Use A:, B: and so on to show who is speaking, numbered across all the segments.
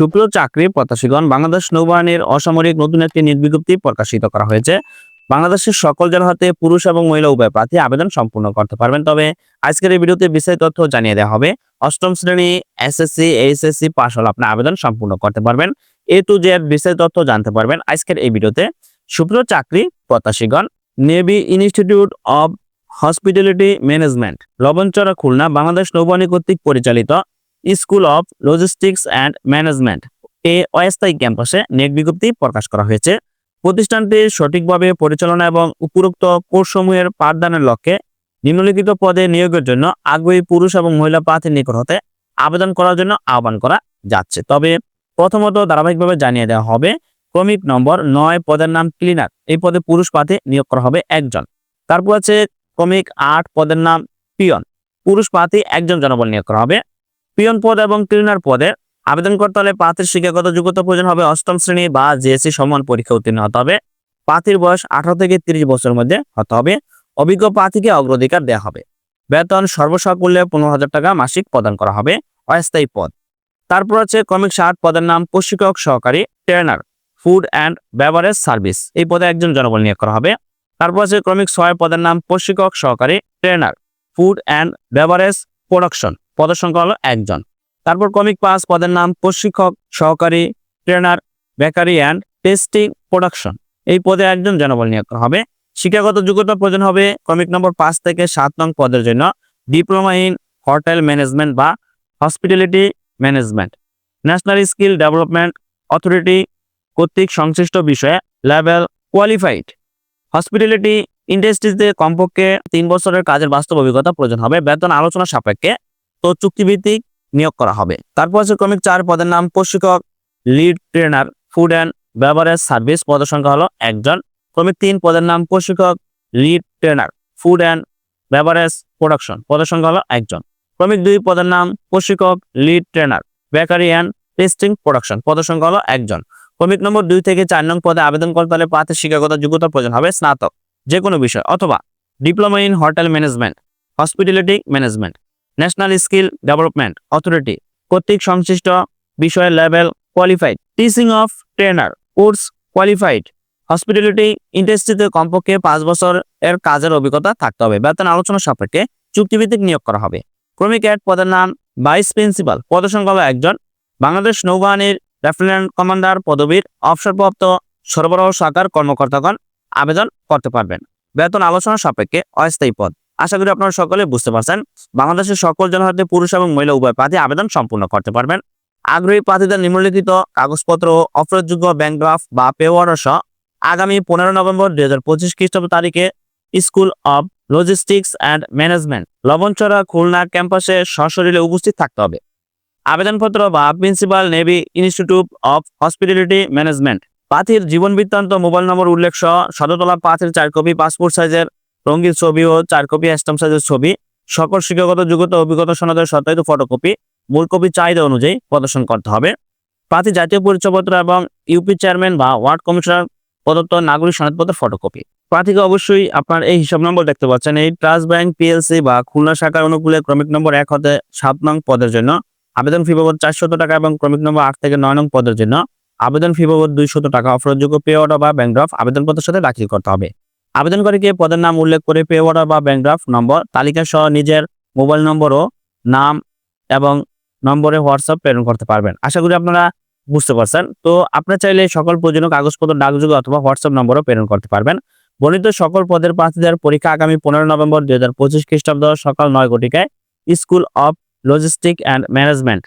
A: সুপ্রিয় চাকরি প্রত্যাশীগণ, বাংলাদেশ নৌবাহিনীর অসামরিক নতুন একটি নিয়োগ বিজ্ঞপ্তি প্রকাশিত করা হয়েছে। বাংলাদেশের সকল জেলা হাতে পুরুষ এবং মহিলা উভয় প্রার্থী আবেদন সম্পূর্ণ করতে পারবেন। তবে আজকের এই ভিডিওতে বিস্তারিত তথ্য জানিয়ে দেওয়া হবে। অষ্টম শ্রেণি এসএসসি এইচএসসি পাশ হলে আপনি আবেদন সম্পূর্ণ করতে পারবেন। এ টু জেড বিস্তারিত তথ্য জানতে পারবেন আজকের এই ভিডিওতে। সুপ্রিয় চাকরি প্রত্যাশীগণ, navy institute of hospitality management, Lobonchora, Khulna, Bangladesh নৌবাহিনী কর্তৃক পরিচালিত school of logistics and management. এ অস্থায়ী ক্যাম্পাসে নিয়োগ বিজ্ঞপ্তি প্রকাশ করা হয়েছে। প্রতিষ্ঠানটির সঠিকভাবে পরিচালনা এবং উপরোক্ত কোর্সসমূহের পাঠদানের লক্ষ্যে নিম্নলিখিত পদে নিয়োগের জন্য আগ্রহী পুরুষ এবং মহিলা প্রার্থীর নিকট হতে আবেদন করার জন্য আহ্বান করা যাচ্ছে। তবে প্রথমত ধারাবাহিকভাবে জানিয়ে দেওয়া হবে, ক্রমিক নম্বর নয় পদের নাম ক্লিনার। এই পদে পুরুষ প্রার্থী নিয়োগ করা হবে একজন। তারপর আছে ক্রমিক আট পদের নাম পিয়ন। পুরুষ প্রার্থী একজন জনবল নিয়োগ করা হবে। পিয়ন পদ এবং ক্লিনার পদে আবেদন করতে হলে প্রার্থীর শিক্ষাগত যোগ্যতা প্রয়োজন হবে অষ্টম শ্রেণি বা জিএসসি সমান পরীক্ষা উত্তীর্ণ হতে হবে। প্রার্থীর বয়স আঠারো থেকে তিরিশ বছরের মধ্যে হতে হবে। অভিজ্ঞ প্রার্থীকে অগ্রাধিকার দেওয়া হবে। বেতন সর্বসাকুল্যে পনেরো হাজার টাকা মাসিক প্রদান করা হবে। অস্থায়ী পদ। তারপর আছে ক্রমিক ষাট পদের নাম প্রশিক্ষক সহকারী, trainer, food and beverage service. এই পদে একজন জনবল নিয়োগ করা হবে। তারপর আছে ক্রমিক ছয় পদের নাম প্রশিক্ষক সহকারী, trainer, food and beverage production. পদের সংখ্যা হলো একজন। তারপর কমিক পাস পদের নাম প্রশিক্ষক, সহকারী trainer bakery and testing production এই পদে একজন জনবল নিয়োগ করা হবে। শিক্ষাগত যোগ্যতা প্রয়োজন হবে কমিক নম্বর পাঁচ থেকে সাত নং পদের জন্য। ডিপ্লোমা ইন হোটেল ম্যানেজমেন্ট বা hospitality management national skill development authority কর্তৃক সংশ্লিষ্ট বিষয়ে লেভেল কোয়ালিফাইড হসপিটালিটি ইন্ডাস্ট্রিতে কমপক্ষে তিন বছরের কাজের বাস্তব অভিজ্ঞতা প্রয়োজন হবে। বেতন আলোচনা সাপেক্ষে তো চুক্তিভিত্তিক নিয়োগ করা হবে। তারপর আছে ক্রমিক চার পদের নাম, প্রশিক্ষক lead trainer food and beverage service পদের সংখ্যা হলো একজন। ক্রমিক তিন পদের নাম, প্রশিক্ষক lead trainer food and beverage production পদের সংখ্যা হলো একজন। ক্রমিক দুই পদের নাম, প্রশিক্ষক lead trainer bakery and testing production পদের সংখ্যা হলো একজন। ক্রমিক নম্বর দুই থেকে চার নং পদে আবেদন করতে হলে প্রার্থীর শিক্ষাগত যোগ্যতা প্রয়োজন হবে, স্নাতক যে কোনো বিষয় অথবা diploma in hotel management hospitality management national skill development authority কর্তৃক সংশ্লিষ্ট বিষয়ের level qualified teaching of trainer course qualified hospitality ইন্ডাস্ট্রিতে কমপক্ষে পাঁচ বছর এর কাজের অভিজ্ঞতা থাকতে হবে। বেতন আলোচনা সাপেক্ষে চুক্তিভিত্তিক নিয়োগ করা হবে। ক্রমিক এক পদের নাম ভাইস প্রিন্সিপাল পদসংখ্যা হলো একজন। বাংলাদেশ নৌবাহিনীর লেফটেন্যান্ট কমান্ডার পদবীর অবসরপ্রাপ্ত সরবরাহ শাখার কর্মকর্তাগণ আবেদন করতে পারবেন। বেতন আলোচনা সাপেক্ষে অস্থায়ী পদ। আশা করি আপনারা সকলে বুঝতে পারছেন। বাংলাদেশের সকল জনহাতে পুরুষ এবং মহিলা উভয় প্রার্থী আবেদন সম্পূর্ণ করতে পারবেন। আগ্রহী প্রার্থীদের নিম্নলিখিত কাগজপত্র অফরযোগ্য ব্যাংক ড্রাফট বা পেওয়ার সহ আগামী পনেরো নভেম্বর দুই হাজার পঁচিশ খ্রিস্টাব্দ তারিখে school of logistics and management Lobonchora Khulna ক্যাম্পাসে সশরীরে উপস্থিত থাকতে হবে। আবেদনপত্র বা principal navy institute of hospitality management, প্রার্থীর জীবন বৃত্তান্ত, মোবাইল নম্বর উল্লেখ সহ সদতলা প্রার্থীর চার কপি পাসপোর্ট সাইজের রঙিন ছবি ও চার কপি স্ট্যাম্প সাইজের ছবি। সকল শিক্ষাগত যোগ্যতা, অভিজ্ঞতা, সনদের সত্যায়িত ফটোকপি। মূল কপি চাহিদা অনুযায়ী প্রদর্শন করতে হবে। প্রার্থী জাতীয় পরিচয়পত্র এবং ইউপি চেয়ারম্যান বা ওয়ার্ড কমিশনার প্রদত্ত নাগরিক সনদপত্রের ফটোকপি। প্রার্থীকে অবশ্যই আপনার এই হিসাব নম্বর দেখতে পাচ্ছেন। এই ট্রাস্ট ব্যাংক পিএলসি বা খুলনা শাখার অনুকূলে ক্রমিক নম্বর এক হতে সাত নং পদের জন্য। আবেদন ফি বাবদ চারশত টাকা এবং ক্রমিক নম্বর আট থেকে নয় নং পদের জন্য। আবেদন ফি বাবদ দুইশত টাকা অফরযোগ্য পে অর্ডার বা ব্যাংক ড্রাফট আবেদনপত্রের সাথে দাখিল করতে হবে। আবেদনকারীকে পদের নাম উল্লেখ করে পে অর্ডার বা ব্যাংক ড্রাফট নম্বর তালিকা সহ নিজের মোবাইল নম্বর ও নাম এবং নম্বরে হোয়াটসঅ্যাপ প্রেরণ করতে পারবেন। আশা করি আপনারা বুঝতে পারছেন। তো আপনারা চাইলে সকল প্রয়োজনীয় কাগজপত্র ডাকযোগে অথবা হোয়াটসঅ্যাপ নম্বরও প্রেরণ করতে পারবেন। বর্ণিত সকল পদের প্রার্থীদের পরীক্ষা আগামী পনেরো নভেম্বর দুই হাজার পঁচিশ খ্রিস্টাব্দ সকাল নয় ঘটিকায় school of logistic and management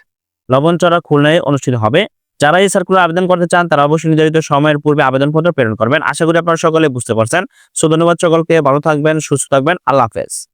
A: Lobonchora খুলনায় অনুষ্ঠিত হবে। যারা এই সার্কুলার আবেদন করতে চান, তারা অবশ্যই নির্ধারিত সময়ের পূর্বে আবেদনপত্র প্রেরণ করবেন। আশা করি আপনারা সকলে বুঝতে পারছেন। সো ধন্যবাদ সকলকে, ভালো থাকবেন, সুস্থ থাকবেন। আল্লাহ হাফেজ।